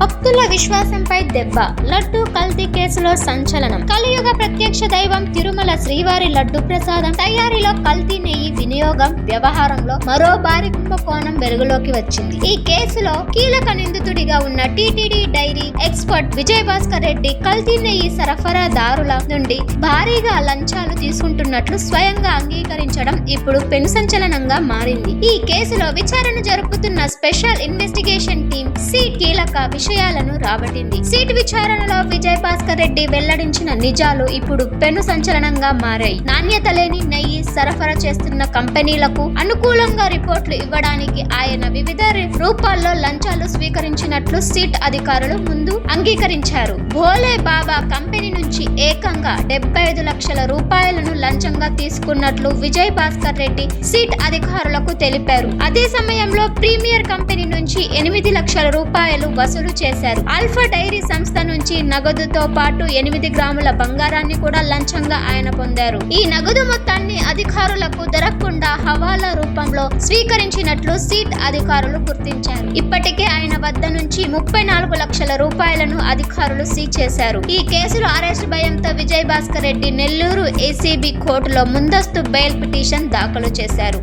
భక్తుల విశ్వాసంపై దెబ్బ. లడ్డు కల్తీ కేసులో సంచలనం. కలియుగ ప్రత్యక్ష దైవం తిరుమల శ్రీవారి లడ్డు ప్రసాదం. తయారీలో కల్తీ నెయ్యి వినియోగం వ్యవహారంలో మరో భారీ కుంభకోణం వెలుగులోకి వచ్చింది. ఈ కేసులో కీలక నిందితుడిగా ఉన్న TTD dairy expert Vijay Bhaskar Reddy కల్తీ నెయ్యి సరఫరాదారుల నుండి భారీగా లంచాలు తీసుకుంటున్నట్లు స్వయంగా అంగీకరించడం ఇప్పుడు పెను సంచలనంగా మారింది. ఈ కేసులో విచారణ జరుపుతున్న స్పెషల్ ఇన్వెస్టిగేషన్ టీం సిటీ శాఖ విషయాలను రాబట్టింది. సీట్ విచారణలో విజయ్ భాస్కర్ రెడ్డి వెల్లడించిన నిజాలు ఇప్పుడు పెను సంచలనంగా మారాయి. నాణ్యత లేని నెయ్యి సరఫరా చేస్తున్న కంపెనీలకు అనుకూలంగా రిపోర్ట్లు ఇవ్వడానికి ఆయన వివిధ రూపాల్లో లంచాలు స్వీకరించినట్లు సీట్ అధికారులు ముందు అంగీకరించారు. భోలే బాబా కంపెనీ నుంచి ఏకంగా డెబ్బై ఐదు లక్షల రూపాయలను లంచంగా తీసుకున్నట్లు విజయ్ భాస్కర్ రెడ్డి సీట్ అధికారులకు తెలిపారు. అదే సమయంలో ప్రీమియర్ కంపెనీ నుంచి ఎనిమిది లక్షల రూపాయలు వసూలు చేశారు. ఆల్ఫా డైరీ సంస్థ నుంచి నగదుతో పాటు ఎనిమిది గ్రాముల బంగారాన్ని కూడా లంచంగా ఆయన పొందారు. ఈ నగదు మొత్తాన్ని అధికారులకు దొరకకుండా హవాలా రూపంలో స్వీకరించినట్లు సీట్ అధికారులు గుర్తించారు. ఇప్పటికే ఆయన వద్ద నుంచి ముప్పై నాలుగు లక్షల రూపాయలను అధికారులు సీజ్ చేశారు. ఈ కేసులో అరెస్ట్ భయంతో విజయ్ భాస్కర్ రెడ్డి నెల్లూరు ఏసీబీ కోర్టులో ముందస్తు బెయిల్ పిటిషన్ దాఖలు చేశారు.